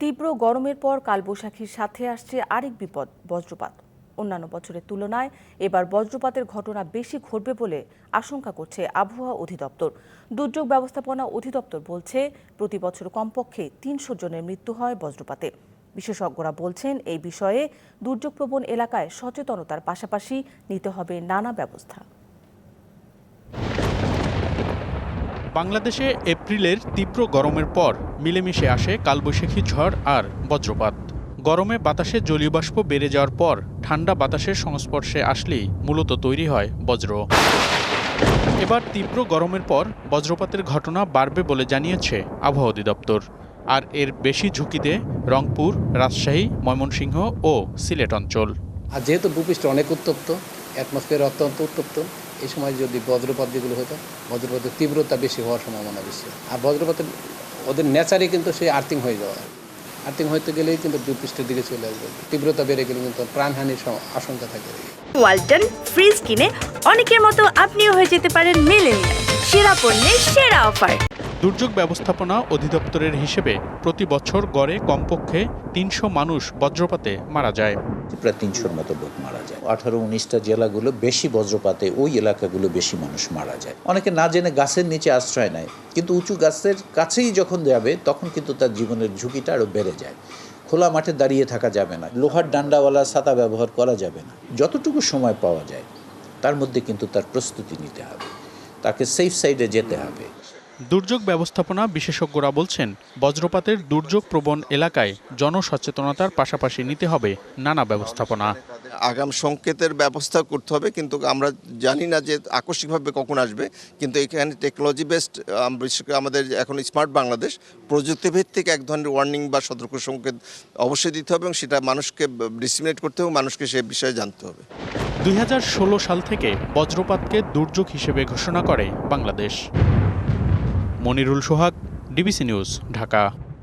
তীব্র গরমের পর কালবৈশাখীর সাথে আসছে আরেক বিপদ, বজ্রপাত। অন্যান্য বছরের তুলনায় এবার বজ্রপাতের ঘটনা বেশি ঘটবে বলে আশঙ্কা করছে আবহাওয়া অধিদপ্তর। দুর্যোগ ব্যবস্থাপনা অধিদপ্তর বলছে, প্রতি বছর কমপক্ষে তিনশো জনের মৃত্যু হয় বজ্রপাতে। বিশেষজ্ঞরা বলছেন, এই বিষয়ে দুর্যোগপ্রবণ এলাকায় সচেতনতার পাশাপাশি নিতে হবে নানা ব্যবস্থা। বাংলাদেশে এপ্রিলের তীব্র গরমের পর মিলেমিশে আসে কালবৈশাখী ঝড় আর বজ্রপাত। গরমে বাতাসে জলীয়বাষ্প বেড়ে যাওয়ার পর ঠান্ডা বাতাসের সংস্পর্শে আসলেই মূলত তৈরি হয় বজ্র। এবার তীব্র গরমের পর বজ্রপাতের ঘটনা বাড়বে বলে জানিয়েছে আবহাওয়া অধিদপ্তর। আর এর বেশি ঝুঁকিতে রংপুর, রাজশাহী, ময়মনসিংহ ও সিলেট অঞ্চল। আর যেহেতু ভূপৃষ্ঠ অনেক উত্তপ্ত, অ্যাটমসফিয়ার অত্যন্ত উত্তপ্ত এই সময় যদি বজ্রপাত যেগুলো হতো, বজ্রপাতের তীব্রতা বেশি হওয়ার সম্ভাবনা বেশি। আর বজ্রপাতের, ওদের নেচারই কিন্তু সেই আর্থিং হয়ে যাওয়া। আর্থিং হতে গেলেই কিন্তু ভূপৃষ্ঠের দিকে চলে আসবে। তীব্রতা বেড়ে গেলে কিন্তু প্রাণহানির আশঙ্কা থাকে। ওয়ালটন ফ্রিজ কিনে অনেকের মতো আপনিও হয়ে যেতে পারেন মিলেনিয়াল। সেরা পণ্যের সেরা অফার। দুর্যোগ ব্যবস্থাপনা অধিদপ্তরের হিসেবে প্রতি বছর গড়ে কমপক্ষে তিনশো মানুষ বজ্রপাতে মারা যায়। প্রায় তিনশোর মতো লোক মারা যায়। আঠারো, উনিশটা জেলাগুলো বেশি বজ্রপাতে, ওই এলাকাগুলো বেশি মানুষ মারা যায়। অনেকে না জেনে গাছের নিচে আশ্রয় নেয়, কিন্তু উঁচু গাছের কাছেই যখন যাবে, তখন কিন্তু তার জীবনের ঝুঁকিটা আরও বেড়ে যায়। খোলা মাঠে দাঁড়িয়ে থাকা যাবে না, লোহার ডান্ডাওয়ালা ছাতা ব্যবহার করা যাবে না। যতটুকু সময় পাওয়া যায়, তার মধ্যে কিন্তু তার প্রস্তুতি নিতে হবে। তাকে সেফ সাইডে যেতে হবে। দুর্যোগ ব্যবস্থাপনা বিশেষজ্ঞরা বলছেন বজ্রপাতের দুর্যোগ প্রবণ এলাকায় জনসচেতনতার পাশাপাশি নিতে হবে নানা ব্যবস্থাপনা। আগাম সংকেতের ব্যবস্থা করতে হবে কিন্তু আমরা জানি না যে আকস্মিকভাবে কখন আসবে কিন্তু এখানে টেকনোলজি বেসড বিশেষ করে আমাদের এখন স্মার্ট বাংলাদেশ প্রযুক্তিভিত্তিক এক ধরনের ওয়ার্নিং বা সতর্ক সংকেত অবশ্যই দিতে হবে এবং সেটা মানুষকে ডিসিমিনেট করতে হবে মানুষকে সে বিষয়ে জানতে হবে। দুই হাজার ষোলো সাল থেকে বজ্রপাতকে দুর্যোগ হিসেবে ঘোষণা করে Bangladesh. Monirul Sohag DBC news Dhaka.